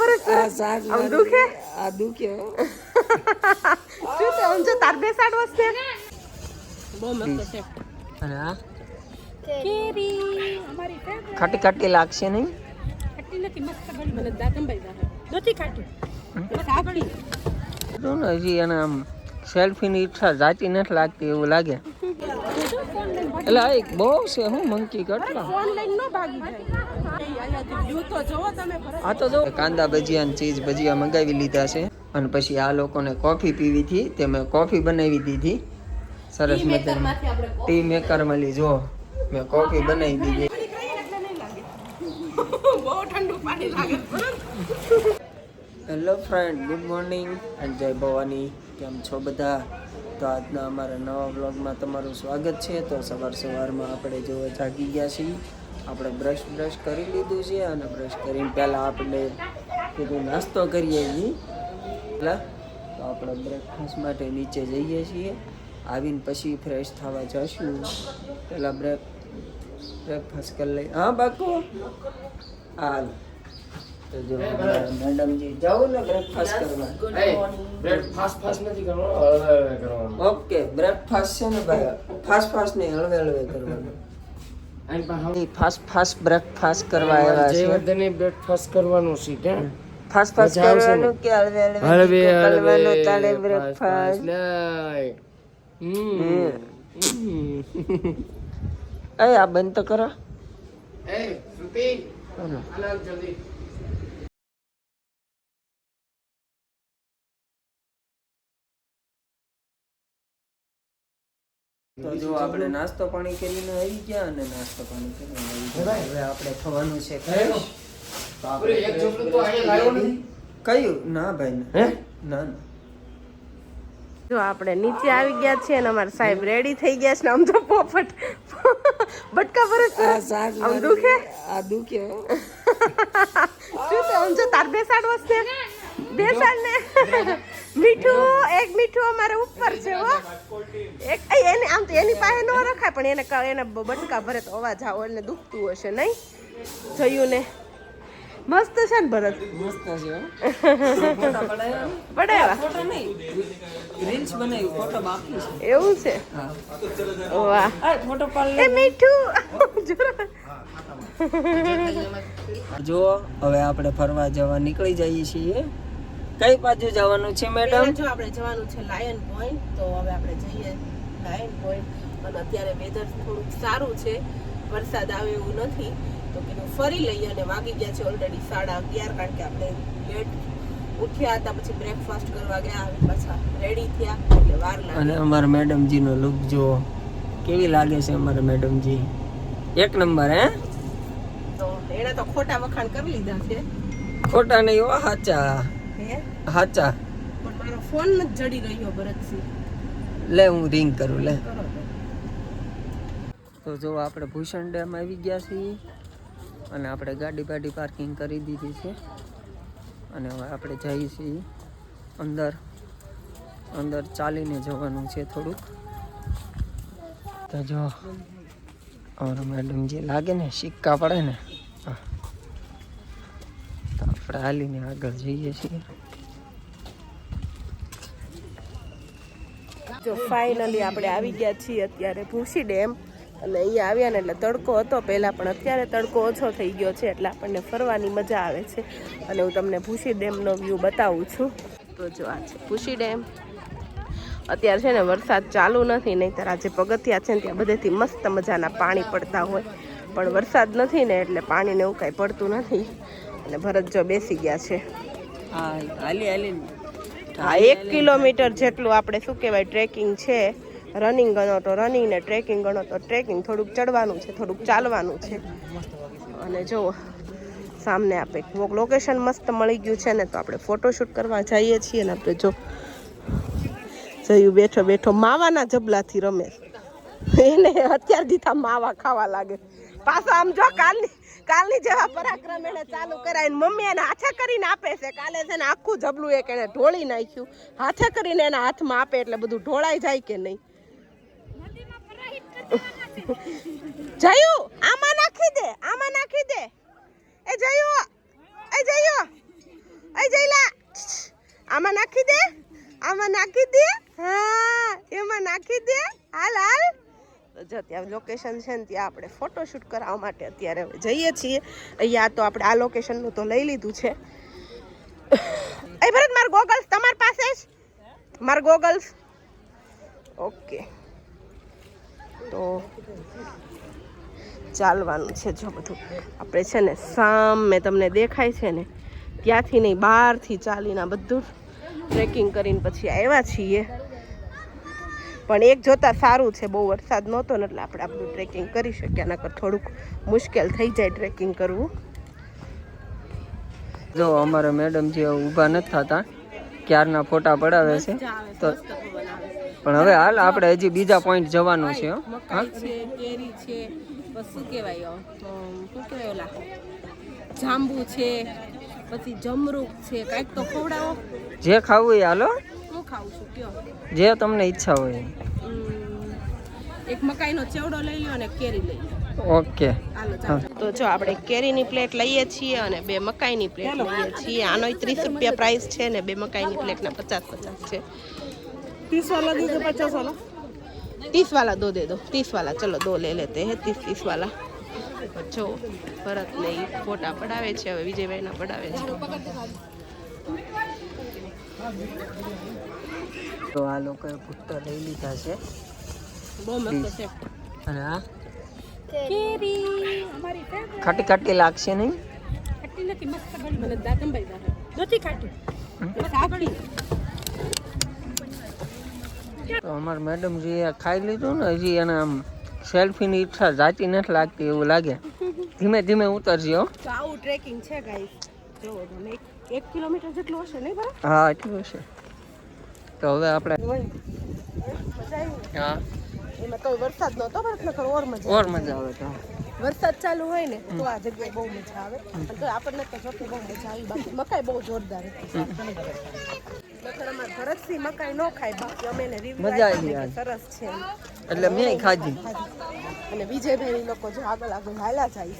ભરે છે? આમ દુખે? આ દુખે. શું છે આમ જો તાર બેસાડવો છે બહુ મસ્ત છે. અને આ કેરી. ખાટી ખાટી લાગશે નહીં? ખાટી નથી મસ્ત બની મને જાહે નથી ખાટી. ખાટી જો ને હજી એને આમ સેલ્ફીની ઈચ્છા જાતી નથી લાગતી એવું લાગે. એટલે એક બહુ છે હું મંકી કેટલા ઓનલાઈન નો ભાગી જાય અહીંયાથી વ્યૂ તો જોવો તમે ભરત આ તો જો કાંદા ભજીયા અને ચીઝ ભજીયા મંગાવી લીધા છે. અને પછી આ લોકોને કોફી પીવી હતી તે મેં કોફી બનાવી દીધી. સરસ મજાની. ટી મેકર મળી જો મેં કોફી બનાવી દીધી. Hello friend good morning and જય ભવાની. કેમ છો બધા? તો આજના અમારા નવા બ્લોગમાં તમારું સ્વાગત છે. તો સવાર સવારમાં આપણે જો જાગી ગયા છીએ. આપણે બ્રશ બ્રશ કરી લીધું છે અને બ્રશ કરીને પહેલાં આપણે કીધું નાસ્તો કરીએ છીએ પહેલાં તો આપણે બ્રેકફાસ્ટ માટે નીચે જઈએ છીએ. આવીને પછી ફ્રેશ થવા જશું. પહેલાં બ્રેક બ્રેકફાસ્ટ કરી લઈએ. હા બાકુ હાલ. તો જો મેડમજી જાઓ ને બ્રેકફાસ્ટ કરવા. બ્રેકફાસ્ટ ફાસ્ટ નથી કરવાનો હળવે હળવે કરવાનો. ઓકે બ્રેકફાસ્ટ છે ને ભાઈ? ફાસ્ટ ફાસ્ટ નહીં હળવે હળવે કરવાનું. ફાસ્ટ ફાસ્ટ બ્રેકફાસ્ટ કરવા આવ્યા છે. જયવર્ધને બ્રેકફાસ્ટ કરવાનું છે કે ફાસ્ટ ફાસ્ટ કરવાનું કે હળવે હળવે કરવાનું તારે બ્રેકફાસ્ટ. એ આ બંધ તો કરો. એ શ્રુતિ આના જલ્દી. તો જો આપણે નાસ્તો પાણી કરીને આવી ગયા અને નાસ્તો પાણી કરીને આવી ગયા. હવે આપણે થવાનું છે તો કયું? ના ભાઈ ના. હે? ના ના. જો આપણે નીચે આવી ગયા છીએ અને અમારા સાહેબ રેડી થઈ ગયા છે ને આમ તો પોપટ. બટકા પર છે. આમ દુખે? આ દુખે શું છે આમ જો તાર બેસાડવો છે? બેસાડ ને. મીઠું એક મીઠું અમારે ઉપર છે હો. એક એને આમ તો એની પાસે ન રખાય પણ એને એને બટકા ભરે તો અવાજ આવો એટલે દુખતું હશે નહીં? થયું ને મસ્ત છે ને ભરત? મસ્ત છે પડાયા ફોટો નહીં. રીલ્સ બનાવી ફોટો બાકી છે. એવું છે? વાહ. ફોટો પાડ એ મીઠું. જો જો હવે આપણે ફરવા જવા નીકળી જઈએ છીએ. કઈ બાજુ જવાનું છે મેડમ? જો આપણે જવાનું છે લાયન પોઈન્ટ તો હવે આપણે જઈએ લાયન પોઈન્ટ અને અત્યારે વેધર થોડુંક સારું છે વરસાદ આવે એવું નથી. તો કીધું ફરી લઈએ અને વાગી ગયા છે ઓલરેડી સાડા અગિયાર કારણ કે આપણે લેટ ઉઠ્યા હતા પછી બ્રેકફાસ્ટ કરવા ગયા પાછા રેડી થયા એટલે વાર લાગે. અને અમારા મેડમજીનો લુક જુઓ. કેવી લાગે છે અમારા મેડમજી? એક નંબર હે? તો એણે તો ખોટા વખાણ કરી લીધા છે. ખોટા નહીં હો હાચા હે હાચા. પણ મારો ફોન નથી જડી રહ્યો ભરતસિંહ. લે હું રિંગ કરું લે. તો. જો આપણે ભૂષણ ડેમ આવી ગયા છીએ અને આપણે ગાડી બાડી પાર્કિંગ કરી દીધી છે. અને હવે આપણે જઈએ છીએ અંદર. અંદર ચાલીને જવાનું છે થોડુંક. તો જો અમારા મેડમ જે લાગે ને સિક્કા પડે ને આપણે હાલીને આગળ જઈએ છીએ. જો ફાઇનલી આપણે આવી ગયા છીએ અત્યારે ભૂસી ડેમ. અને અહીંયા આવ્યા ને એટલે તડકો હતો પહેલાં, પણ અત્યારે તડકો ઓછો થઈ ગયો છે એટલે આપણને ફરવાની મજા આવે છે. અને હું તમને ભૂસી ડેમનો વ્યૂ બતાવું છું. તો જો આ છે ભૂસી ડેમ. અત્યારે છે ને વરસાદ ચાલુ નથી, નહીંતર આજે પગથિયા છે ને ત્યાં બધેથી મસ્ત મજાના પાણી પડતા હોય. પણ વરસાદ નથી ને એટલે પાણીને એવું કાંઈ પડતું નથી. અને ભરત જો બેસી ગયા છે. હાલી હાલી હા એક કિલોમીટર જેટલું આપણે શું કહેવાય ટ્રેકિંગ છે. રનિંગ ગણો તો રનિંગ ને ટ્રેકિંગ ગણો તો ટ્રેકિંગ. થોડુંક ચડવાનું છે થોડુંક ચાલવાનું છે. અને જો સામને આપણે લોકેશન મસ્ત મળી ગયું છે ને તો આપણે ફોટોશૂટ કરવા જઈએ છીએ ને આપણે જો. જયું બેઠો બેઠો માવાના જબલાથી રમે. એને અત્યાર દીધા માવા ખાવા લાગે. પાછા આમ જો કાલની કાલની જેવા પરાક્રમ એને ચાલુ કરાવીને મમ્મી એને હાથે કરીને આપે છે. કાલે છે ને આખું જબલું એક એને ઢોળી નાખ્યું. હાથે કરીને એના હાથમાં આપે એટલે બધું ઢોળાઈ જાય કે નહીં? જયું, આમાં નાખી દે, આમાં નાખી દે. એ જયુ એ જયુ, એ જયલા. આમાં નાખી દે, આમાં નાખી દે. હા, એમાં નાખી દે. હાલ હાલ. જો ત્યાં લોકેશન છે ને ત્યાં આપણે ફોટોશૂટ કરાવવા માટે અત્યારે જઈએ છીએ. અહીંયા તો આપણે આ લોકેશનનું તો લઈ લીધું છે. એ ભરત, માર ગોગલ્સ તમારી પાસે જ? માર ગોગલ્સ ઓકે. તો ચાલવાનું છે જો બધું. આપણે છે ને સામે તમને દેખાય છે ને, ત્યાંથી નહીં, બહારથી ચાલીને બધું ટ્રેકિંગ કરીને પછી આવ્યા છીએ. પણ એક જોતા સારું છે બહુ વરસાદ નહોતો ને એટલે આપણે આપણું ટ્રેકિંગ કરી શક્યા નકર થોડુંક મુશ્કેલ થઈ જાય ટ્રેકિંગ કરવું. જો અમારા મેડમ જે ઊભા નથી થતા. ક્યારના ફોટા પડાવે છે. તો પણ હવે હાલ આપણે હજી બીજા પોઈન્ટ જવાનું છે હો. છે કેરી છે શું કહેવાય શું કહેવાય ઓલા? જાંબુ છે પછી જમરૂક છે કાંઈક તો ખવડાવો. જે ખાવું એ હાલો. હું ખાઉં છું કયો જે તમને ઈચ્છા હોય એક મકાઈનો ચેવડો લઈ લ્યો અને કેરી લઈ લ્યો ઓકે હાલો ચાલો. તો જો આપણે કેરીની પ્લેટ લઈએ છીએ અને બે મકાઈની પ્લેટ લઈએ છીએ આનો ત્રીસ રૂપિયા પ્રાઇસ છે ને બે મકાઈની પ્લેટના પચાસ પચાસ છે तीस वाला दे दो पचास वाला तीस वाला दो दे दो तीस वाला चलो दो ले लेते हैं तीस तीस वाला જો ભરત ને ઈ ફોટા પડાવે છે હવે વિજયભાઈના પડાવે છે તો આ લોકોએ ભૂટ્ટા લઈ લીધા છે. બહુ મસ્ત છે. અને આ? કેરી. અમારી ખાટી ખાટી લાગશે નહીં? ખાટી નથી મસ્ત બની મને દાગંબાઈ દાદા નથી ખાટી. સાકડી તો અમારા મેડમ જે ખાઈ લીધું ને હજી એને આમ સેલ્ફીની ઈચ્છા જાતી નથી લાગતી એવું લાગે. ધીમે ધીમે ઉતરજો હો. આવું ટ્રેકિંગ છે ગાઈસ જો એક- કિલોમીટર જેટલું હશે નહીં બરાબર? હા એટલું છે તો હવે આપણે હા. એમાં કોઈ વરસાદ નહોતો ભરત નકર ઓર મજા ઓર મજા આવે તો. વરસાદ ચાલુ હોય ને તો આ જગ્યાએ બહુ મજા આવે. અને આપણને તો જોકે બહુ મજા આવી. બાકી મકાઈ બહુ જોરદાર હતી. નકર અમારે ભરતસિંહ મકાઈ નો ખાય. બાકી અમે એને મજા આવી સરસ છે એટલે મેં ખાધી. અને વિજયભાઈ લોકો જો આગળ આગળ હાલા જાય.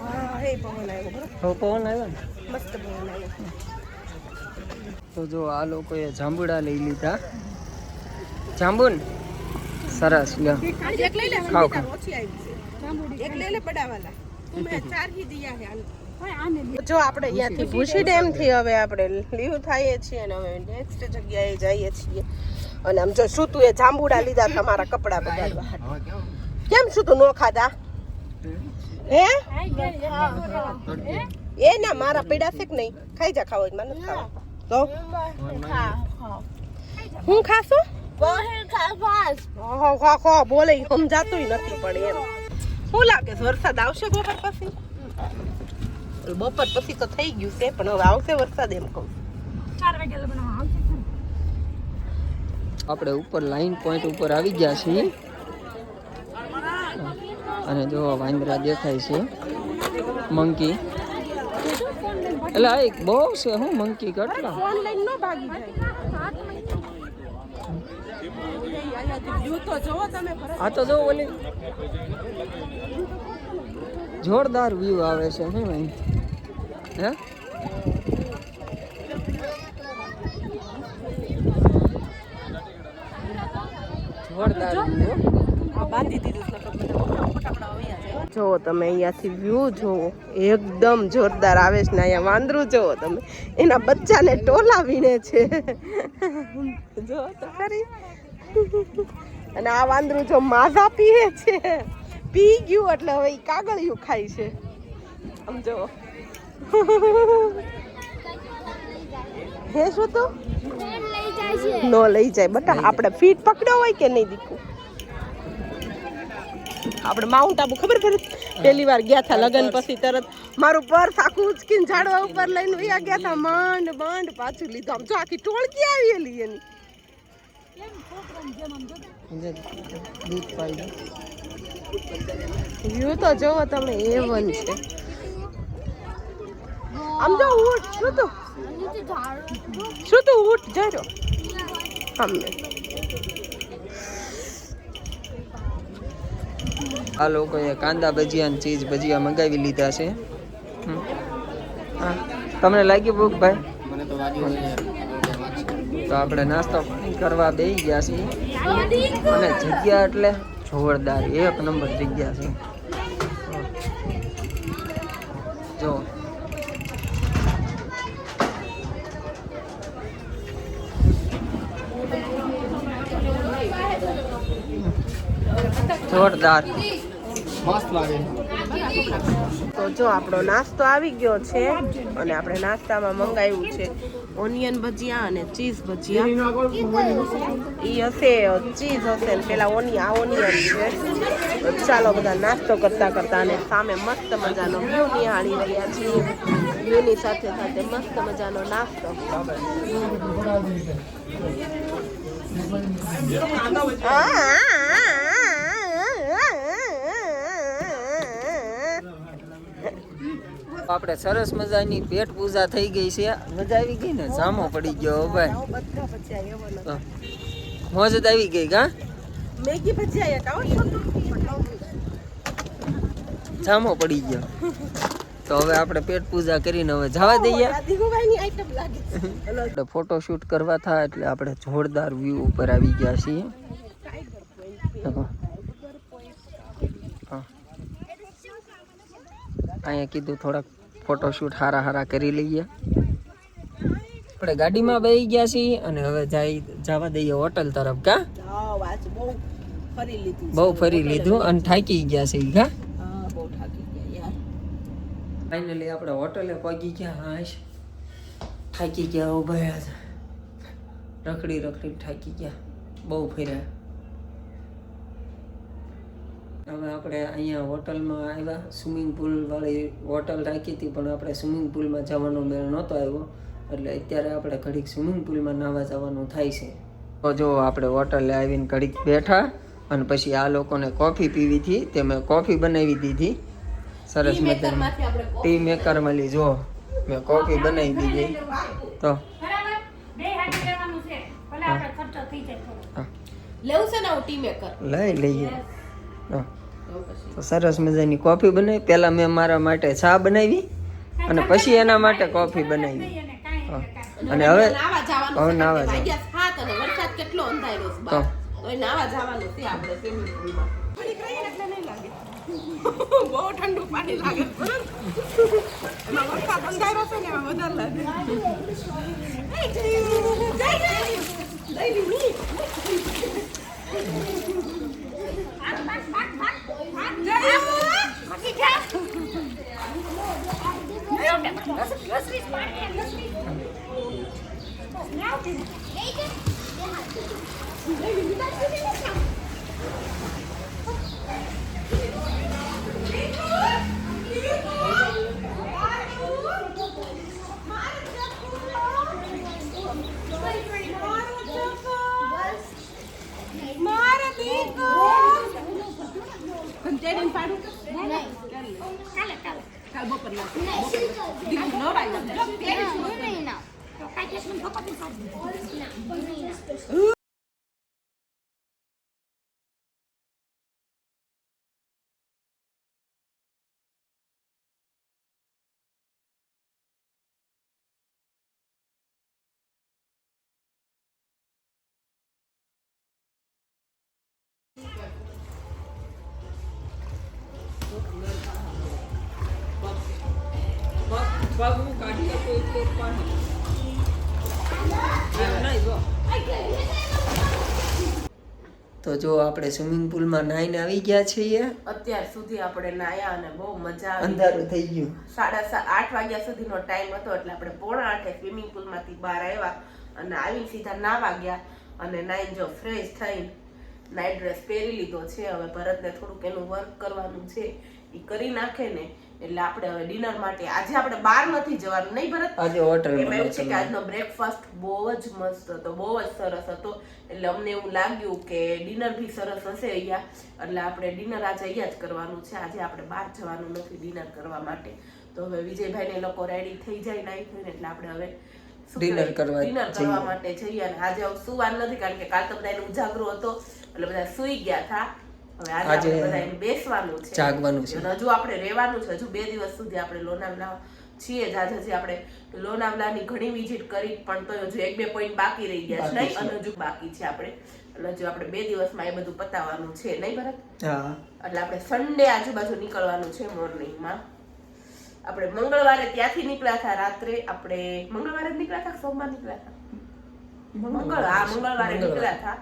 હા હે પવન આવ્યો પવન આવ્યો મસ્ત પવન આવ્યો. તો જો આ લોકોએ જાંબુડા લઈ લીધા. જાંબુન? સરસ લ્યો. એક લઈ લે ખાઓ, સંગીતા, ઓછી આવી છે. એક લઈ લે પડાવાલા તું ચાર હી દિયા હે જો આપણે અહીંયાથી ભૂસી ડેમથી હવે આપણે લીવ થઈએ છીએ અને હવે નેક્સ્ટ જગ્યાએ જઈએ છીએ. અને આમ જો શું તું એ જાંબુડા લીધા તમારા કપડા બગાડવા. કેમ શું તું નો ખાધા? હે? એ ના મારા પીડા છે કે નહીં? ખાઈ જા ખાવો મને ખાવા. તો? હું ખાશું? બોલે સમજાતું નથી પણ એમ. શું લાગે, વરસાદ આવશે બપોર પછી? બપોર પછી તો થઈ ગયું છે, પણ હવે આવશે વરસાદ એમ કહું. આપણે ઉપર લાઈન પોઈન્ટ ઉપર આવી ગયા છીએ. અને જો વાંદરા દેખાય છે. મંકી એટલે એક બહુ છે હું મંકી કેટલા. ઓનલાઈન નો ભાગી જાય. તો જોવો તમે આ તો જો ઓલી જોરદાર વ્યૂ આવે છે હે ભાઈ? હે? જોરદાર વ્યૂ જો તમે અહીંયાથી વ્યૂ જોવો એકદમ જોરદાર આવે છે ને અહીંયા વાંદરું જોવો તમે. એના બચ્ચાને ટોલાવીને છે. જો તો ખરી. અને આ વાંદરું જો માઝા પીએ છે. પી ગયું એટલે હવે ઈ કાગળિયું ખાય છે. આમ જો હે શું તો? નો લઈ જાય બટા આપણે ફીટ પકડ્યો હોય કે નહીં દીકું? આપણે માઉન્ટ આબુ ખબર પડે? પહેલી વાર ગયા હતા લગન પછી તરત મારું પર્સ આખું ઉચકીને ઝાડવા ઉપર લઈને વયા ગયા હતા માંડ માંડ પાછું લીધું. આમ જો આખી ટોળકી આવેલી એની. દૂધ પાઈ વ્યૂ તો જોવો તમે એ વન છે. આમ જો શું તું? શું તું ઊંટ જરો અમને. આ લોકોએ કાંદા ભજીયા અને ચીઝ ભજીયા મંગાવી લીધા છે. હા. તમને લાગ્યું ભૂખ ભાઈ? મને તો આપણે નાસ્તો કરવા બેસી ગયા છીએ. અને જગ્યા એટલે જોરદાર એક નંબર જગ્યા છે. જો. જોરદાર. મસ્ત લાગે. તો જો આપણો નાસ્તો આવી ગયો છે અને આપણે નાસ્તામાં મંગાવ્યું છે ઓનિયન ભજીયા અને ચીઝ ભજીયા. ઈ હશે ચીઝ હશે ને પેલા ઓની આ ઓનિયન છે. ચાલો બધા નાસ્તો કરતા કરતા અને સામે મસ્ત મજાનો વ્યૂ નિહાળી રહ્યા છીએ. વ્યૂની સાથે સાથે મસ્ત મજાનો નાસ્તો. આપણે સરસ મજાની પેટ પૂજા થઈ ગઈ છે. મજા આવી ગઈ ને? જામો પડી ગયો ભાઈ. મોજ જ આવી ગઈ કા? મેગી જામો પડી ગયો. તો હવે આપણે પેટ પૂજા કરીને હવે જવા દઈએ. આપણે ફોટો શૂટ કરવા થાય એટલે આપણે જોરદાર વ્યૂ ઉપર આવી ગયા છીએ. અહીંયા કીધું થોડાક ફોટો શૂટ હારા હારા કરી લઈએ. આપણે ગાડીમાં બેસી ગયા છીએ અને હવે જઈ જવા દઈએ હોટલ તરફ કા? બહુ ફરી લીધું બહુ ફરી લીધું અને થાકી ગયા છે કા? હા બહુ થાકી ગયા યાર. ફાઇનલી આપણે હોટલે પગી ગયા હાશ થાકી ગયા ઊભા રખડી રખડી થાકી ગયા. બહુ ફર્યા. હવે આપણે અહીંયા હોટલમાં આવ્યા. સ્વિમિંગ પુલવાળી હોટલ રાખી હતી પણ આપણે સ્વિમિંગ પુલમાં જવાનો મેળ નહોતો આવ્યો. એટલે અત્યારે આપણે ઘડીક સ્વિમિંગ પુલમાં નાવા જવાનું થાય છે. તો જો આપણે હોટલે આવીને ઘડીક બેઠા અને પછી આ લોકોને કોફી પીવી હતી તે મેં કોફી બનાવી દીધી. સરસ મજાની. ટી મેકર મળી જો મેં કોફી બનાવી દીધી. તો. બરાબર? બે હાથે લેવાનું છે. ભલે આપણે ખર્ચો થઈ જાય થોડો હા, લેવું છે ને ટી મેકર લઈ લઈએ. તો સરસ મજાની કોફી બનાવી. પહેલાં મેં મારા માટે ચા બનાવી અને પછી એના માટે કોફી બનાવી. અને હવે નાવા જવાનું હવે નાવા કારણ કે જવાનું. વાગ્યા સાત અને વરસાદ કેટલો અંધાર્યો છે બહાર. તો એ નાવા જવાનું છે આપણે સ્વિમિંગ પુલમાં બહુ ઠંડુ પાણી લાગે એમાં વરસાદ અંધાર્યો છે ને એમાં વધારે લાગે બાકી જા દસ વીસ પાણી દસ વીસ લાવ કંચેરીને પાડું કાલે કાલે કાલ બપોરના દીકરી નવરાઈ કાઢી તો એટલે પીસાડ તો જો આપણે સ્વિમિંગ પુલમાં નાહીને આવી ગયા છીએ. અત્યાર સુધી આપણે નાયા અને બહુ મજા આવી અંધારું થઈ ગયું. સાડા સાત આઠ વાગ્યા સુધીનો ટાઈમ હતો એટલે આપણે પોણા આઠે સ્વિમિંગ પુલમાંથી બહાર આવ્યા અને આવીને સીધા નાવા ગયા અને નાઈને જો ફ્રેશ થઈને નાઇટ ડ્રેસ પહેરી લીધો છે. હવે ભરતને થોડુંક એનું વર્ક કરવાનું છે. એ કરી નાખે ને એટલે આપણે હવે ડિનર માટે આજે આપણે બહાર નથી જવાનું નહીં ભરત? આજે હોટલમાં એમાં એવું છે કે આજનો બ્રેકફાસ્ટ બહુ જ મસ્ત હતો બહુ જ સરસ હતો. એટલે અમને એવું લાગ્યું કે ડિનર બી સરસ હશે અહીંયા. એટલે આપણે ડિનર આજે અહીંયા જ કરવાનું છે. આજે આપણે બહાર જવાનું નથી ડિનર કરવા માટે. તો હવે વિજયભાઈ ને લોકો રેડી થઈ જાય નાઈ થઈને એટલે આપણે હવે ડિનર કરવા ડિનર કરવા માટે જઈએ. અને આજે સુવાનું નથી કારણ કે કાલ તો બધાને ઉજાગરો હતો. એટલે બધા સુઈ ગયા હતા. આજે બેસવાનું છે. જાગવાનું છે. હજુ આપણે રહેવાનું છે. હજુ બે દિવસ સુધી આપણે લોનાવલા છીએ જ. આજે આપણે લોનાવલાની ઘણી વિઝિટ કરી પણ તો હજુ એક બે પોઈન્ટ બાકી રહી ગયા છે નહીં? અને હજુ બાકી છે આપણે. એટલે હજુ આપણે બે દિવસમાં એ બધું પતાવવાનું છે નહીં ભરત? હા. એટલે આપણે સન્ડે આજુબાજુ નીકળવાનું છે મોર્નિંગમાં આપણે મંગળવારે ત્યાંથી નીકળ્યા હતા રાત્રે. આપણે મંગળવારે જ નીકળ્યા હતા સોમવાર નીકળ્યા હતા? મંગળ હા મંગળવારે. નીકળ્યા હતા.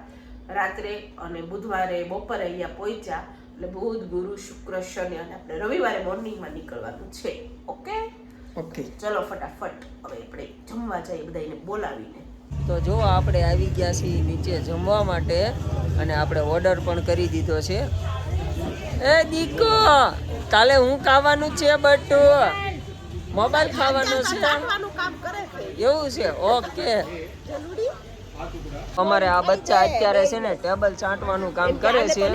રાત્રે અને બુધવારે બપોરે અહીંયા પહોંચ્યા. એટલે બુધ ગુરુ શુક્ર શનિ અને આપણે રવિવારે મોર્નિંગમાં નીકળવાનું છે. ઓકે? ઓકે. ચલો ફટાફટ. હવે આપણે જમવા જઈએ બધાને બોલાવીને. તો જો આપણે આવી ગયા છીએ નીચે જમવા માટે અને આપણે ઓર્ડર પણ કરી દીધો છે. એ દીકો કાલે હું ખાવાનું છે બટ? મોબાઈલ ખાવાનો કામ કરે છે. એવું છે? ઓકે. અમારે આ બચ્ચા અત્યારે છે ને ટેબલ ચાટવાનું કામ કરે છે.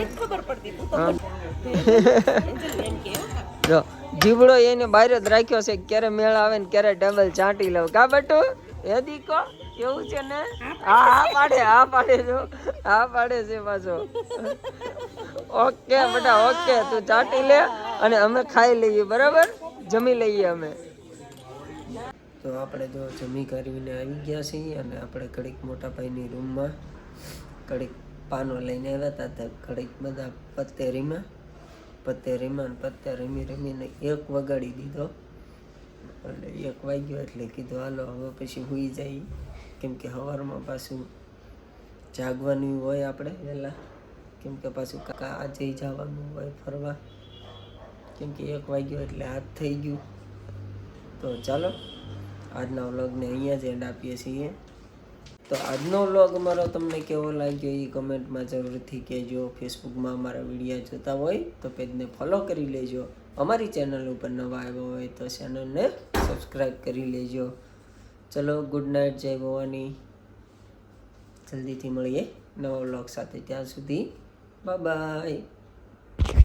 જો જીવડો એને બહાર જ રાખ્યો છે ક્યારે મેળ આવે ને ક્યારે ટેબલ ચાટી લઉં. કા બટુ? એ દીકો? કેવું છે ને? હા હા પાડે હા પાડે જો હા પાડે છે પાછો. ઓકે બેટા ઓકે તું ચાટી લે અને અમે ખાઈ લઈએ બરાબર? જમી લઈએ અમે. તો આપણે જો જમી કરીને આવી ગયા છીએ અને આપણે ઘડીક મોટા ભાઈની રૂમમાં ઘડીક પાનો લઈને આવ્યા હતા તો ઘડીક બધા પત્તે પત્તેરીમાં પત્તે રીમાં રમીને એક વગાડી દીધો. એટલે એક વાગ્યો એટલે કીધું, હાલો, હવે પછી હુઈ જાય કેમ કે સવારમાં પાછું જાગવાનું હોય આપણે વહેલા. કેમ કે પાછું કાકા આજે જવાનું હોય ફરવા. કેમ કે એક વાગ્યો એટલે હાથ થઈ ગયું. તો ચાલો. આજના વ્લોગને અહીંયા જ એન્ડ આપીએ છીએ. તો આજનો વ્લોગ અમારો તમને કેવો લાગ્યો એ કમેન્ટમાં જરૂરથી કહેજો. ફેસબુકમાં અમારા વીડિયો જોતા હોય તો પેજને ફોલો કરી લેજો. અમારી ચેનલ ઉપર નવા આવ્યો હોય તો ચેનલને સબસ્ક્રાઈબ કરી લેજો. ચલો ગુડ નાઇટ જય ભવાની. જલ્દીથી મળીએ નવા વ્લોગ સાથે. ત્યાં સુધી બાય